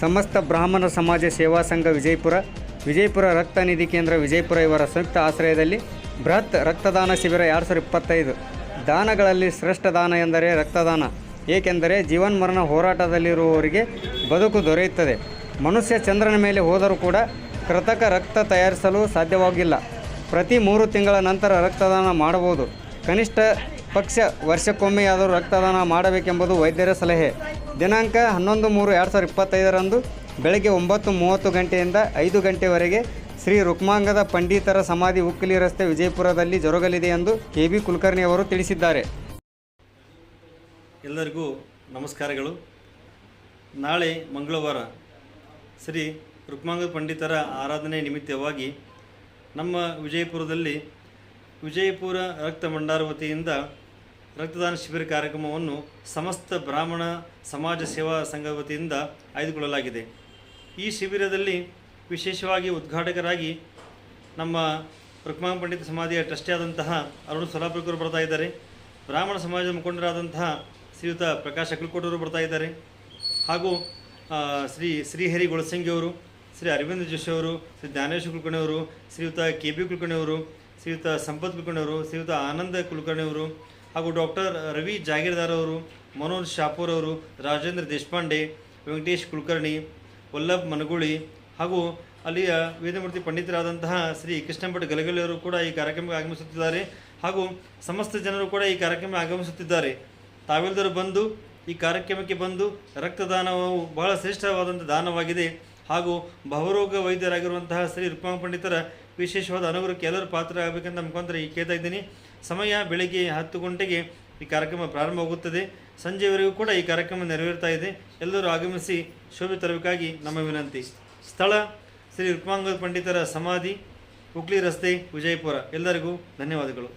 ಸಮಸ್ತ ಬ್ರಾಹ್ಮಣ ಸಮಾಜ ಸೇವಾ ಸಂಘ ವಿಜಯಪುರ ವಿಜಯಪುರ ರಕ್ತ ನಿಧಿ ಕೇಂದ್ರ ವಿಜಯಪುರ ಇವರ ಸಂಯುಕ್ತ ಆಶ್ರಯದಲ್ಲಿ ಬೃಹತ್ ರಕ್ತದಾನ ಶಿಬಿರ ಎರಡು ಸಾವಿರದ ಇಪ್ಪತ್ತೈದು. ದಾನಗಳಲ್ಲಿ ಶ್ರೇಷ್ಠ ದಾನ ಎಂದರೆ ರಕ್ತದಾನ, ಏಕೆಂದರೆ ಜೀವನ್ಮರಣ ಹೋರಾಟದಲ್ಲಿರುವವರಿಗೆ ಬದುಕು ದೊರೆಯುತ್ತದೆ. ಮನುಷ್ಯ ಚಂದ್ರನ ಮೇಲೆ ಹೋದರೂ ಕೂಡ ಕೃತಕ ರಕ್ತ ತಯಾರಿಸಲು ಸಾಧ್ಯವಾಗಿಲ್ಲ ಪ್ರತಿ ಮೂರು ತಿಂಗಳ ನಂತರ ರಕ್ತದಾನ ಮಾಡಬಹುದು. ಕನಿಷ್ಠ ಪಕ್ಷ ವರ್ಷಕ್ಕೊಮ್ಮೆಯಾದರೂ ರಕ್ತದಾನ ಮಾಡಬೇಕೆಂಬುದು ವೈದ್ಯರ ಸಲಹೆ. ದಿನಾಂಕ ಹನ್ನೊಂದು ಮೂರು ಎರಡು ಸಾವಿರದ ಇಪ್ಪತ್ತೈದರಂದು ಬೆಳಗ್ಗೆ ಒಂಬತ್ತು ಮೂವತ್ತು ಗಂಟೆಯಿಂದ ಐದು ಗಂಟೆವರೆಗೆ ಶ್ರೀ ರುಕ್ಮಾಂಗದ ಪಂಡಿತರ ಸಮಾಧಿ ಉಕ್ಕಲಿ ರಸ್ತೆ ವಿಜಯಪುರದಲ್ಲಿ ಜರುಗಲಿದೆ ಎಂದು ಕೆ ಬಿ ಕುಲಕರ್ಣಿ ಅವರು ತಿಳಿಸಿದ್ದಾರೆ. ಎಲ್ಲರಿಗೂ ನಮಸ್ಕಾರಗಳು. ನಾಳೆ ಮಂಗಳವಾರ ಶ್ರೀ ರುಕ್ಮಾಂಗ ಪಂಡಿತರ ಆರಾಧನೆ ನಿಮಿತ್ತವಾಗಿ ನಮ್ಮ ವಿಜಯಪುರದಲ್ಲಿ ವಿಜಯಪುರ ರಕ್ತ ಭಂಡಾರ ವತಿಯಿಂದ ರಕ್ತದಾನ ಶಿಬಿರ ಕಾರ್ಯಕ್ರಮವನ್ನು ಸಮಸ್ತ ಬ್ರಾಹ್ಮಣ ಸಮಾಜ ಸೇವಾ ಸಂಘ ವತಿಯಿಂದ ಆಯ್ದುಕೊಳ್ಳಲಾಗಿದೆ. ಈ ಶಿಬಿರದಲ್ಲಿ ವಿಶೇಷವಾಗಿ ಉದ್ಘಾಟಕರಾಗಿ ನಮ್ಮ ರುಕ್ಮಾಂಗ ಪಂಡಿತ ಸಮಾಧಿಯ ಟ್ರಸ್ಟಿ ಆದಂತಹ ಅರುಣ್ ಸೊಲಾಪುರಕರು ಬರ್ತಾ ಇದ್ದಾರೆ. ಬ್ರಾಹ್ಮಣ ಸಮಾಜದ ಮುಖಂಡರಾದಂತಹ ಶ್ರೀಯುತ ಪ್ರಕಾಶ್ ಅಕ್ಲಕೋಟರು ಬರ್ತಾ ಇದ್ದಾರೆ. ಹಾಗೂ ಶ್ರೀ ಶ್ರೀಹರಿ ಅವರು, ಶ್ರೀ ಅರವಿಂದ ಜೋಶಿ ಅವರು, ಶ್ರೀ ಜ್ಞಾನೇಶ್ವರ ಕುಲಕರ್ಣಿ ಅವರು, ಶ್ರೀಯುತ ಕೆ ಬಿ ಕುಲಕರ್ಣಿ ಅವರು, ಶ್ರೀಯುತ ಸಂಪತ್ ಕುಲಕರ್ಣಿ ಅವರು, ಶ್ರೀಯುತ ಆನಂದ ಕುಲಕರ್ಣಿ ಅವರು ಹಾಗೂ ಡಾಕ್ಟರ್ ರವಿ ಜಾಗೀರ್ದಾರ್ ಅವರು, ಮನೋಜ್ ಶಾಪೂರ್ ಅವರು, ರಾಜೇಂದ್ರ ದೇಶಪಾಂಡೆ, ವೆಂಕಟೇಶ್ ಕುಲಕರ್ಣಿ, ವಲ್ಲಭ್ ಮನಗುಳಿ ಹಾಗೂ ಅಲ್ಲಿಯ ವೇದಮೂರ್ತಿ ಪಂಡಿತರಾದಂತಹ ಶ್ರೀ ಕೃಷ್ಣಭಟ್ ಗಲಗಲಿ ಅವರು ಕೂಡ ಈ ಕಾರ್ಯಕ್ರಮಕ್ಕೆ ಆಗಮಿಸುತ್ತಿದ್ದಾರೆ ಹಾಗೂ ಸಮಸ್ತ ಜನರು ಕೂಡ ಈ ಕಾರ್ಯಕ್ರಮಕ್ಕೆ ಆಗಮಿಸುತ್ತಿದ್ದಾರೆ. ತಾವೆಲ್ಲರೂ ಬಂದು ಈ ಕಾರ್ಯಕ್ರಮಕ್ಕೆ ಬಂದು ರಕ್ತದಾನವು ಬಹಳ ಶ್ರೇಷ್ಠವಾದಂಥ ದಾನವಾಗಿದೆ ಹಾಗೂ ಭವರೋಗ ವೈದ್ಯರಾಗಿರುವಂತಹ ಶ್ರೀ ರುಕ್ಮಾಂಗ ಪಂಡಿತರ ವಿಶೇಷವಾದ ಅನುಗ್ರಹಕ್ಕೆ ಎಲ್ಲರೂ ಪಾತ್ರ ಆಗಬೇಕಂತ ಈ ಕೇಳ್ತಾ ಇದ್ದೀನಿ. ಸಮಯ ಬೆಳಗ್ಗೆ ಹತ್ತು ಗಂಟೆಗೆ ಈ ಕಾರ್ಯಕ್ರಮ ಪ್ರಾರಂಭವಾಗುತ್ತದೆ ಸಂಜೆವರೆಗೂ ಕೂಡ ಈ ಕಾರ್ಯಕ್ರಮ ನೆರವೇರ್ತಾ ಇದೆ. ಎಲ್ಲರೂ ಆಗಮಿಸಿ ಶೋಭೆ ತರಬೇಕಾಗಿ ನಮ್ಮ ವಿನಂತಿ. ಸ್ಥಳ ಶ್ರೀ ರುಕ್ಮಾಂಗ ಪಂಡಿತರ ಸಮಾಧಿ ಹುಗ್ಲಿ ರಸ್ತೆ, ವಿಜಯಪುರ. ಎಲ್ಲರಿಗೂ ಧನ್ಯವಾದಗಳು.